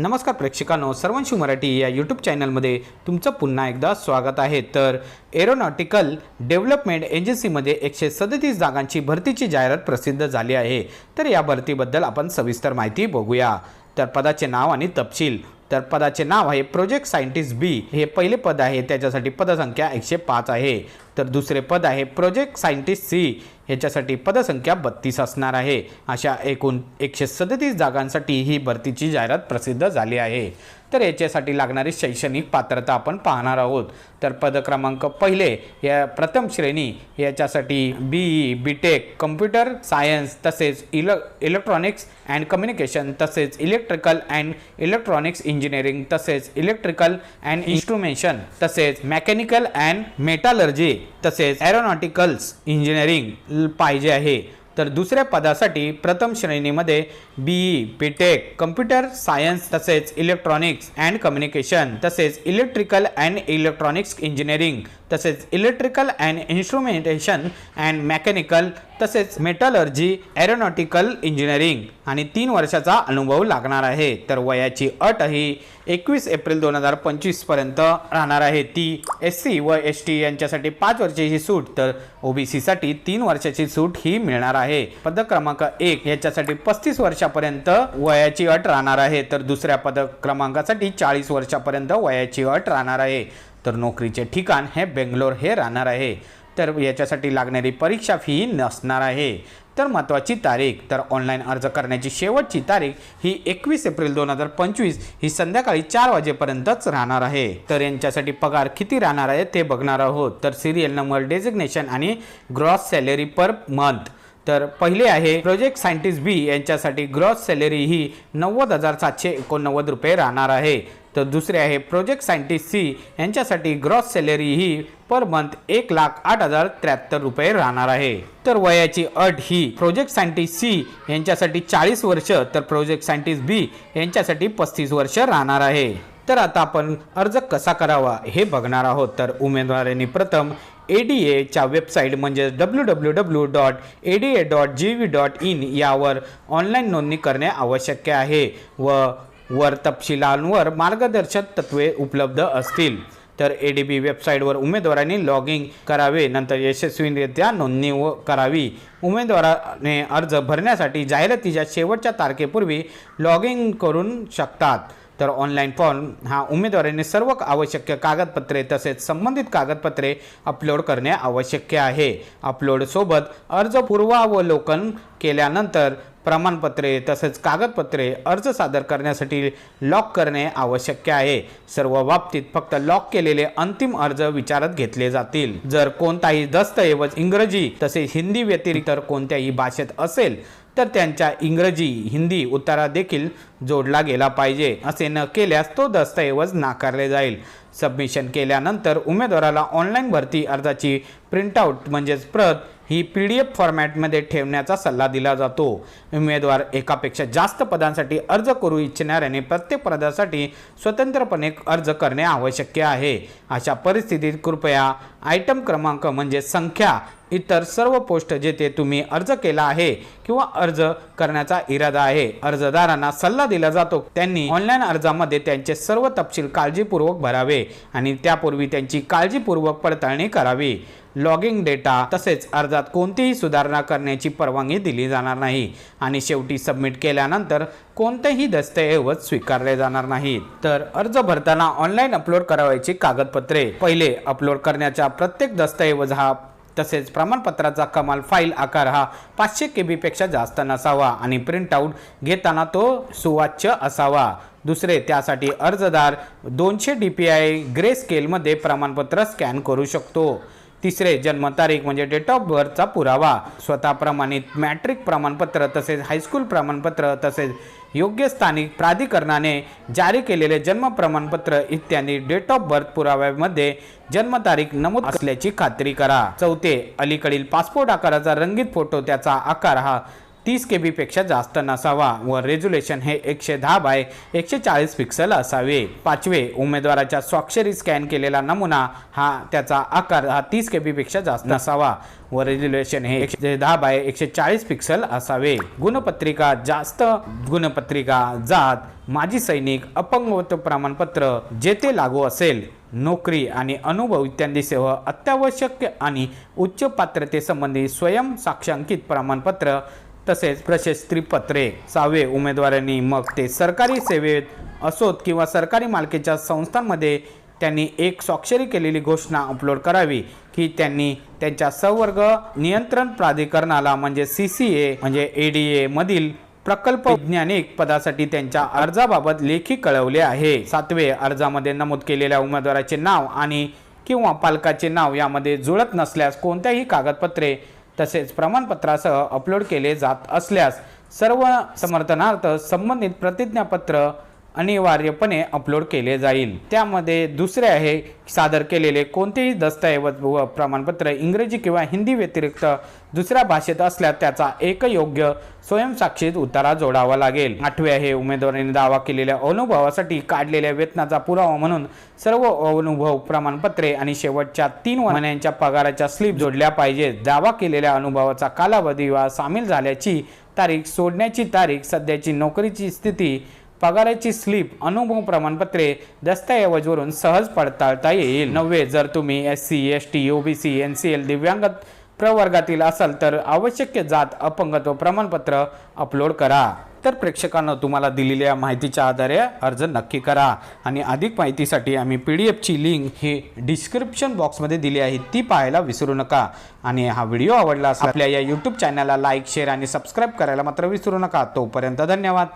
नमस्कार प्रेक्षकांनो सर्वांशी मराठी या यूट्यूब चॅनलमध्ये तुमचं पुन्हा एकदा स्वागत आहे. तर एरोनॉटिकल डेव्हलपमेंट एजन्सीमध्ये एकशे सदतीस जागांची भरतीची जाहिरात प्रसिद्ध झाली आहे. तर या भरतीबद्दल आपण सविस्तर माहिती बघूया. तर पदाचे नाव आणि तपशील. तर पदाचे नाव आहे प्रोजेक्ट सायंटिस्ट बी हे पहिले पद आहे. त्याच्यासाठी पदसंख्या एकशे पाच आहे. तर दुसरे पद आहे प्रोजेक्ट सायंटिस्ट सी ह्याच्यासाठी पदसंख्या बत्तीस असणार आहे. अशा एकूण एकशे सदतीस जागांसाठी ही भरतीची जाहिरात प्रसिद्ध झाली आहे. तर याच्यासाठी लागणारी शैक्षणिक पात्रता आपण पाहणार आहोत. तर पद क्रमांक पहिले या प्रथम श्रेणी याच्यासाठी B E B Tech computer science तसेच इल इलेक्ट्रॉनिक्स अँड कम्युनिकेशन तसेच इलेक्ट्रिकल अँड इलेक्ट्रॉनिक्स इंजिनिअरिंग तसेच इलेक्ट्रिकल अँड इन्स्ट्रुमेशन तसेच मेकॅनिकल अँड मेटालर्जी तसेच एरोनॉटिकल्स इंजिनिअरिंग पाहिजे आहे. तर दुसऱ्या पदासाठी प्रथम श्रेणीमध्ये B E B tech computer science तसेच इलेक्ट्रॉनिक्स अँड कम्युनिकेशन तसेच इलेक्ट्रिकल अँड इलेक्ट्रॉनिक्स इंजिनिअरिंग तसेच electrical and instrumentation and mechanical तसेच मेटलर्जी एरोनॉटिकल इंजिनिअरिंग आणि तीन वर्षाचा अनुभव लागणार आहे. तर वयाची अट ही एकवीस एप्रिल दोन हजार पंचवीसपर्यंत राहणार आहे. ती एस सी व एस टी यांच्यासाठी पाच वर्षाची सूट तर ओबीसीसाठी तीन वर्षाची सूट ही मिळणार आहे. पदक क्रमांक एक याच्यासाठी पस्तीस वर्षापर्यंत वयाची अट राहणार आहे. तर दुसऱ्या पद क्रमांकासाठी चाळीस वर्षापर्यंत वयाची अट राहणार आहे. तर नोकरीचे ठिकाण हे बेंगलोर हे राहणार आहे. तर याच्यासाठी लागणारी परीक्षा फी नसणार आहे. तर महत्त्वाची तारीख तर ऑनलाईन अर्ज करण्याची शेवटची तारीख ही एकवीस एप्रिल दोन हजार पंचवीस ही संध्याकाळी चार वाजेपर्यंतच राहणार आहे. तर यांच्यासाठी पगार किती राहणार आहे ते बघणार आहोत. तर सिरियल नंबर डेझिग्नेशन आणि ग्रॉस सॅलरी पर मंथ तर पहिले आहे प्रोजेक्ट सायंटिस्ट बी यांच्यासाठी ग्रॉस सॅलरी ही नव्वद हजार सातशे एकोणनव्वद रुपये राहणार आहे. तर दुसरे आहे प्रोजेक्ट सायंटिस्ट सी यांच्यासाठी ग्रॉस सॅलरी ही पर मंथ एक लाख आठ हजार त्र्याहत्तर रुपये राहणार आहे. तर वयाची अट ही प्रोजेक्ट सायंटिस्ट सी यांच्यासाठी चाळीस वर्ष तर प्रोजेक्ट सायंटिस्ट बी यांच्यासाठी पस्तीस वर्ष राहणार आहे. तर आता आपण अर्ज कसा करावा हे बघणार आहोत. तर उमेदवारांनी प्रथम ए डी एच्या वेबसाईट म्हणजे W W W dot A D A dot G V dot in यावर ऑनलाईन नोंदणी करणे आवश्यक आहे व वर तपशिलांवर मार्गदर्शक तत्वे उपलब्ध असतील. तर ए डी बी वेबसाईटवर उमेदवारांनी लॉग इन करावे नंतर यशस्वीरित्या नोंदणी व करावी. उमेदवाराने अर्ज भरण्यासाठी जाहिरातीच्या शेवटच्या तारखेपूर्वी लॉग इन करून शकतात. तर ऑनलाईन फॉर्म हा उमेदवाराने सर्व आवश्यक कागदपत्रे तसेच संबंधित कागदपत्रे अपलोड करणे आवश्यक आहे. अपलोडसोबत अर्ज पूर्वावलोकन केल्यानंतर प्रमाणपत्रे तसेच कागदपत्रे अर्ज सादर करण्यासाठी लॉक करणे आवश्यक आहे. सर्व बाबतीत फक्त लॉक केलेले अंतिम अर्ज विचारात घेतले जातील. जर कोणताही दस्तऐवज इंग्रजी तसेच हिंदी व्यतिरिक्त कोणत्याही भाषेत असेल तर त्यांच्या इंग्रजी हिंदी उतारा देखील जोडला गेला पाहिजे. असे न केल्यास तो दस्तऐवज नाकारले जाईल. सबमिशन केल्यानंतर उमेदवाराला ऑनलाईन भरती अर्जाची प्रिंटआउट म्हणजेच प्रत ही पी डी एफ फॉर्मॅटमध्ये ठेवण्याचा सल्ला दिला जातो. उमेदवार एकापेक्षा जास्त पदांसाठी अर्ज करू इच्छिणाऱ्याने प्रत्येक पदासाठी स्वतंत्रपणे अर्ज करणे आवश्यक आहे. अशा परिस्थितीत कृपया आयटम क्रमांक म्हणजे संख्या इतर सर्व पोस्ट जेथे तुम्ही अर्ज केला आहे किंवा अर्ज करण्याचा इरादा आहे अर्जदारांना सल्ला दिला जातो. त्यांनी ऑनलाईन अर्जामध्ये त्यांचे सर्व तपशील काळजीपूर्वक भरावे आणि त्यापूर्वी त्यांची काळजीपूर्वक पडताळणी करावी. लॉगिंग डेटा तसेच अर्जात कोणतीही सुधारणा करण्याची परवानगी दिली जाणार नाही आणि शेवटी सबमिट केल्यानंतर कोणतेही दस्तऐवज स्वीकारले जाणार नाहीत. तर अर्ज भरताना ऑनलाईन अपलोड करावयाची कागदपत्रे. पहिले अपलोड करण्याच्या प्रत्येक दस्तऐवज हा तसेच प्रमाणपत्राचा कमाल फाईल आकार हा पाचशे के बीपेक्षा जास्त नसावा आणि प्रिंटआउट घेताना तो सुवाच्य असावा. दुसरे त्यासाठी अर्जदार दोनशे डी पी आय ग्रे स्केलमध्ये प्रमाणपत्र स्कॅन करू शकतो. तिसरे जन्मतारीख म्हणजे डेट ऑफ बर्थचा पुरावा. स्वतः प्रमाणित मॅट्रिक प्रमाणपत्र तसेच हायस्कूल प्रमाणपत्र तसेच योग्य स्थानिक प्राधिकरणाने जारी केलेले जन्म प्रमाणपत्र इत्यादी डेट ऑफ बर्थ पुराव्यामध्ये जन्मतारीख नमूद असल्याची खात्री करा. चौथे अलीकडील पासपोर्ट आकाराचा रंगीत फोटो त्याचा आकार हा तीस के बीपेक्षा जास्त नसावा व रेझोल्युशन हे एकशे दहा बाय एकशे चाळीस पिक्सल असावे. पाचवे उमेदवाराच्या स्वाक्षरी स्कॅन केलेला नमुना हा त्याचा आकार हा तीस के बीपेक्षा जास्त नसावा व रेझोल्युशन हे एकशे दहा बाय एकशे चाळीस पिक्सल असावे. गुणपत्रिका जास्त गुणपत्रिका जात माजी सैनिक अपंगत्व प्रमाणपत्र जेथे लागू असेल नोकरी आणि अनुभव इत्यादीसह अत्यावश्यक आणि उच्च पात्रतेसंबंधी स्वयं साक्षांकित प्रमाणपत्र तसेच प्रशस्त्री पत्रे सहावे उमेदवारांनी मग ते सरकारी सेवेत असोत किंवा सरकारी मालकीच्या संस्थांमध्ये त्यांनी एक स्वाक्षरी केलेली घोषणा अपलोड करावी की त्यांनी त्यांच्या संवर्ग नियंत्रण प्राधिकरणाला म्हणजे सी सी ए म्हणजे ए डी ए मधील प्रकल्प वैज्ञानिक पदासाठी त्यांच्या अर्जाबाबत लेखी कळवले आहे. सातवे अर्जामध्ये नमूद केलेल्या उमेदवाराचे नाव आणि किंवा पालकाचे नाव यामध्ये जुळत नसल्यास कोणत्याही कागदपत्रे तसेच प्रमाणपत्रासह अपलोड केले जात असल्यास सर्व समर्थनार्थ संबंधित प्रतिज्ञापत्र अनिवार्यपणे अपलोड केले जाईल. त्यामध्ये दुसरे आहे सादर केलेले कोणतेही दस्तऐवज व प्रमाणपत्र इंग्रजी किंवा हिंदी व्यतिरिक्त दुसऱ्या भाषेत असल्यास त्याचा एक योग्य स्वयंसाक्षीत उतारा जोडावा लागेल. आठवे आहे उमेदवारांनी दावा केलेल्या अनुभवासाठी काढलेल्या वेतनाचा पुरावा म्हणून सर्व अनुभव प्रमाणपत्रे आणि शेवटच्या तीन महिन्यांच्या पगाराच्या स्लिप जोडल्या पाहिजेत. दावा केलेल्या अनुभवाचा कालावधी वा सामील झाल्याची तारीख सोडण्याची तारीख सध्याची नोकरीची स्थिती पगाराची स्लिप अनुभव प्रमाणपत्रे दस्तऐवजवरून सहज पडताळता येईल. नव्हे जर तुम्ही S C S T O B C N C L दिव्यांग प्रवर्गातील असाल तर आवश्यक जात अपंगत्व प्रमाणपत्र अपलोड करा. तर प्रेक्षकांना तुम्हाला दिलेल्या माहितीच्या आधारे अर्ज नक्की करा आणि अधिक माहितीसाठी आम्ही पी डी एफची लिंक ही डिस्क्रिप्शन बॉक्समध्ये दिली आहे ती पाहायला विसरू नका. आणि हा व्हिडिओ आवडला आपल्या या यूट्यूब चॅनलला लाईक शेअर आणि सबस्क्राईब करायला मात्र विसरू नका. तोपर्यंत धन्यवाद.